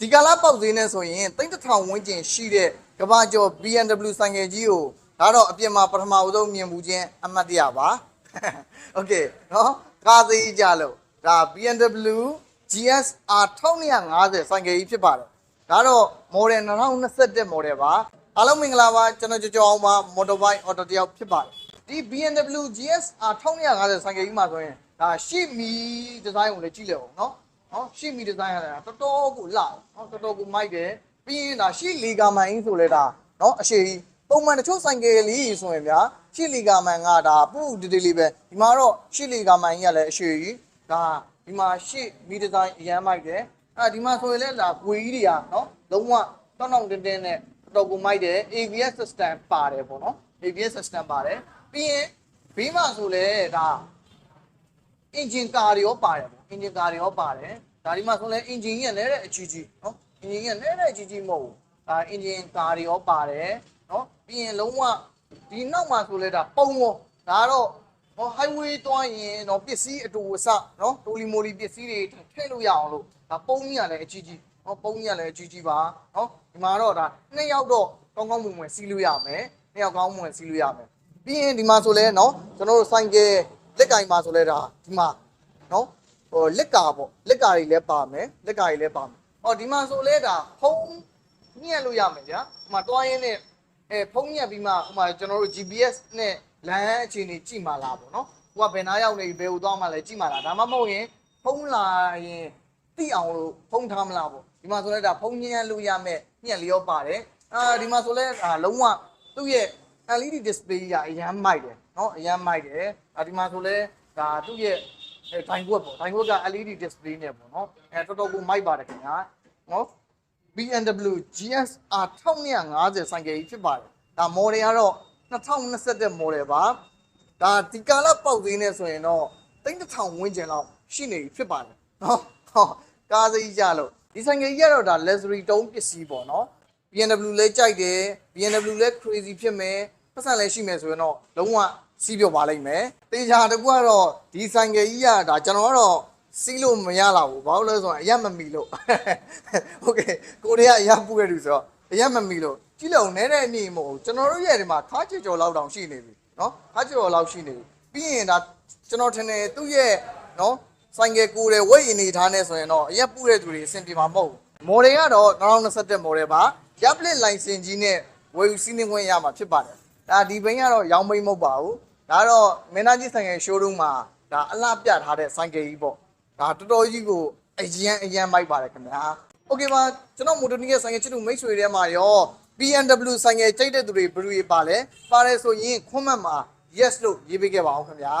ဒီကာလပေါက်ဈေးနဲ့ဆိုရင်သိန်းတစ်ထောင်ဝန်းကျင်ရှိတဲ့ကမ္ဘာကျော် BMW ဆိုင်ငယ်ကြီးကိုဒါတော့အပြင်မှာပထမဆုံးမြင်မှုချင်းအမှတ်တရပါ။ Okay နော်ကားသေးကြလို့ဒါ BMW GSR 1250ဆိုင်ငယ်ကြီးဖြစ်ပါတယ်။ဒါတော့ model 2021 model ပါ။အားလုံးမင်္ဂလာပါကျွန်တော်ကြော်ကြော်အောင်ပါ motorbike auto တယောက်ဖြစ်ပါတယ်။ဒီ BMW GSR 1250ဆိုင်ငယ်ကြီးမှာဆိုရင်ဒါရှီမီဒီဇိုင်းကိုလည်းကြည့်လည်အောင်နော်။ နော်ရှိမီဒီဇိုင်းရတာတော်တော်ကိုလှနော်တော်တော်ကိုမိုက်တယ်ပြီးရင်ဒါရှိလီဂါမန်အင်းဆိုလဲဒါနော်အရှိကြီးပုံမှန်တချို့ဆိုင်ကယ်လေးဆိုရင်ဗျာရှိလီဂါမန်ကဒါပူဒီဒီလေးပဲဒီမှာတော့ရှိလီဂါမန်ကြီးကလည်းအရှိကြီးဒါဒီမှာရှိမီဒီဇိုင်းအရန်မိုက်တယ်အဲဒီမှာဆိုရင်လည်းဒါဂွေကြီးတွေကနော်လုံးဝတောင်းတောင်းတင်းတင်းနဲ့တော်တော်ကိုမိုက်တယ် ABS system ပါတယ်ပေါ့နော် ABS system ပါတယ်ပြီးရင်ဘေးမှာဆိုလဲဒါအင်ဂျင်ကာတွေရောပါတယ်ပေါ့ အင်ဂျင်ကာတွေရောပါတယ်ဒါဒီမှာဆိုလဲအင်ဂျင်ကြီးကလည်းတဲ့အကြီးကြီးနော်အင်ဂျင်ကြီးကလည်းတဲ့အကြီးကြီးမဟုတ်ဘူးဒါအင်ဂျင်ကာတွေရောပါတယ်နော်ပြီးရင်လုံးဝဒီနောက်မှာဆိုလဲဒါပုံရောဒါကတော့ဟော highway သွားရင်တော့ပစ္စည်းအတူအဆနော်တိုလီမိုလီပစ္စည်းတွေထည့်လို့ရအောင်လို့ဒါပုံကြီးကလည်းအကြီးကြီးဟောပုံကြီးကလည်းအကြီးကြီးပါနော်ဒီမှာတော့ဒါနှစ်ယောက်တော့ကောင်းကောင်းမွန်မွန်စီးလို့ရမယ်နှစ်ယောက်ကောင်းမွန်မွန်စီးလို့ရမယ်ပြီးရင်ဒီမှာဆိုလဲနော်ကျွန်တော်တို့ဆိုင်ကယ်လက်ကင်မှာဆိုလဲဒါဒီမှာနော် ဟိုလက်ကာပေါ့လက်ကာတွေလည်းပါမယ်လက်ကာတွေလည်းပါမယ်ဟောဒီမှာဆိုလဲဒါဖုံးညက်လို့ရမယ်ဗျာဟိုမှာတွားရင်းနဲ့အဲဖုံးညက်ပြီးမှဟိုမှာကျွန်တော်တို့ GPS နဲ့လမ်းအခြေအနေကြည့်မှလာပေါ့နော်ဟိုကဘယ်နားရောက်နေပြီဘယ်ဟိုသွားမှလဲကြည့်မှလာဒါမှမဟုတ်ရင်ဖုံးလာရင်သိအောင်လို့ဖုံးထားမလားပေါ့ဒီမှာဆိုလဲဒါဖုံးညက်လို့ရမယ်ညက်လျောပါတယ်အာဒီမှာဆိုလဲဒါလုံးဝသူ့ရဲ့ LED display ကြီးကအရန်မိုက်တယ်နော်အရန်မိုက်တယ်အာဒီမှာဆိုလဲဒါသူ့ရဲ့ အဲဒိုင်ကွက်ပေါ့ဒိုင်ကွက်က LED display နဲ့ပေါ့နော်အဲတော်တော်ကိုမိုက်ပါတယ်ခင်ဗျာနော် BMW GSR 1250ဆိုင်ကယ်ကြီးဖြစ်ပါတယ်ဒါ model ကတော့2021 model ပါဒါဒီကာလပေါက်သေးနေဆိုရင်တော့3000ဝန်းကျင်လောက်ရှိနေပြီဖြစ်ပါတယ်နော်ဟောကားစိကြလို့ဒီဆိုင်ကယ်ကြီးကတော့ဒါ luxury တုံးပစ္စည်းပေါ့နော် BMW လဲကြိုက်တယ် BMW လဲ crazy ဖြစ်မယ်ပတ်စံလဲရှိမယ်ဆိုရင်တော့လုံးဝ စီးပြောပါလိမ့်မယ်တေချာတကူကတော့ဒီဆိုင်ကယ်ကြီးကဒါကျွန်တော်ကတော့စီးလို့မရလာဘူးဘာလို့လဲဆိုတော့အရက်မမီလို့ဟုတ်ကဲ့ကိုရီးယားအရက်ပူရတူဆိုတော့အရက်မမီလို့ကြည့်လို့နဲတဲ့အနေမဟုတ်ဘူးကျွန်တော်တို့ရဲ့ဒီမှာခါချေကျော်လောက်တောင်ရှိနေပြီနော်ခါချေကျော်လောက်ရှိနေပြီပြီးရင်ဒါကျွန်တော်ထင်တယ်သူ့ရဲ့နော်ဆိုင်ကယ်ကိုယ်တဲ့ဝိတ်အနေထားနဲ့ဆိုရင်တော့အရက်ပူတဲ့သူတွေအဆင်ပြေမှာမဟုတ်ဘူးမော်ဒယ်ကတော့2021မော်ဒယ်ပါရပ်ပလစ်လိုင်စင်ကြီးနဲ့ဝယ်ယူစီးနှင်းခွင့်ရမှာဖြစ်ပါတယ်ဒါဒီဘိန်းကတော့ရောင်းဘိန်းမဟုတ်ပါဘူး ဒါတော့မင်းသားကြီးဆိုင်ကယ် showroom မှာဒါအလှပြထားတဲ့ဆိုင်ကယ်ကြီးပေါ့ဒါတော်တော်ကြီးကိုအရန်အရန်မိုက်ပါတယ်ခင်ဗျာโอเคပါကျွန်တော်မိုတိုနီရဲ့ဆိုင်ကယ်ချစ်သူမိတ်ဆွေတွေမှာရော BMW ဆိုင်ကယ်ကြိုက်တဲ့သူတွေဘယ်လိုပါလဲပါတယ်ဆိုရင် comment မှာ yes လို့ရေးပေးခဲ့ပါအောင်ခင်ဗျာ